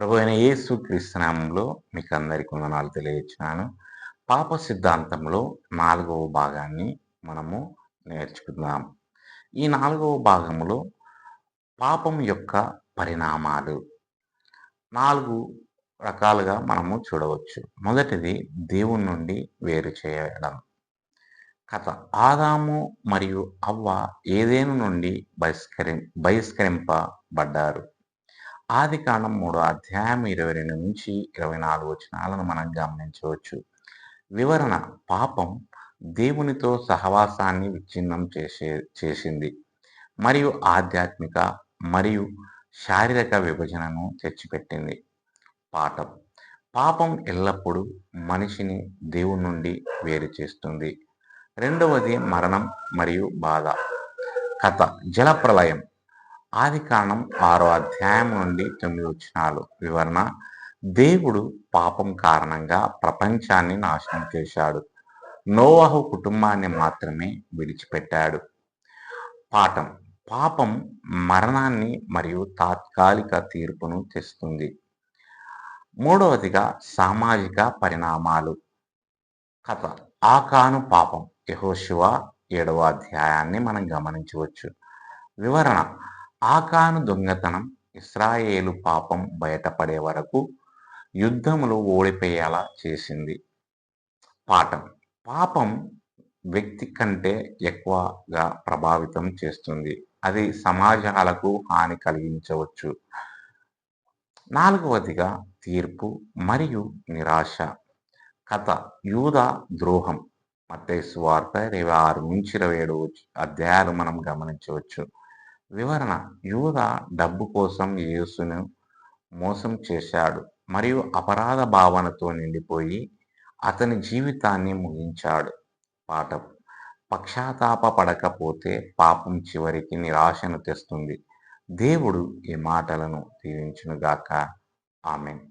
ప్రభు అయిన యేసు క్రీస్తునామంలో మీకు అందరికీ వందనాలు తెలియజేస్తున్నాను. పాప సిద్ధాంతంలో నాలుగవ భాగాన్ని మనము నేర్చుకుందాం. ఈ నాలుగవ భాగంలో పాపం యొక్క పరిణామాలు నాలుగు రకాలుగా మనము చూడవచ్చు. మొదటిది దేవుని నుండి వేరు చేయడం. కథ. ఆదాము మరియు అవ్వ ఏదేను నుండి బహిష్కరి బహిష్కరింపబడ్డారు? ఆది కాండం మూడో అధ్యాయం ఇరవై రెండు నుంచి ఇరవై నాలుగు వచనాలను మనం గమనించవచ్చు. వివరణ పాపం దేవునితో సహవాసాన్ని విచ్ఛిన్నం చేసే చేసింది. మరియు ఆధ్యాత్మిక మరియు శారీరక విభజనను తెచ్చిపెట్టింది. పాఠం. పాపం ఎల్లప్పుడూ మనిషిని దేవుని నుండి వేరు చేస్తుంది. రెండవది మరణం మరియు బాధ. కథ. జలప్రలయం. ఆది కాండం ఆరో అధ్యాయం నుండి తొమ్మిది వచ్చినాలు వివరణ దేవుడు పాపం కారణంగా ప్రపంచాన్ని నాశనం చేశాడు. నోవాహు కుటుంబాన్ని మాత్రమే విడిచిపెట్టాడు. పాఠం పాపం మరణాన్ని మరియు తాత్కాలిక తీర్పును తెస్తుంది. మూడవదిగా సామాజిక పరిణామాలు. కథ ఆకాను పాపం. యహోశివ ఏడవ అధ్యాయాన్ని మనం గమనించవచ్చు. వివరణ ఆకాను దొంగతనం ఇస్రాయేలు పాపం బయటపడే వరకు యుద్ధములు ఓడిపోయేలా చేసింది పాఠం. పాపం వ్యక్తి కంటే ఎక్కువగా ప్రభావితం చేస్తుంది. అది సమాజాలకు హాని కలిగించవచ్చు. నాలుగవదిగా తీర్పు మరియు నిరాశ. కథ యూద ద్రోహం. మత్తైసు వార్త ఇరవై ఆరు నుంచి ఇరవై ఏడు అధ్యాయాలు మనం గమనించవచ్చు. వివరణ. యూద డబ్బు కోసం యేసును మోసం చేశాడు మరియు అపరాధ భావనతో నిండిపోయి అతని జీవితాన్ని ముగించాడు. పాఠం. పక్షాతాప పడకపోతే పాపం చివరికి నిరాశను తెస్తుంది. దేవుడు ఈ మాటలను దీవించునుగాక. ఆమెన్.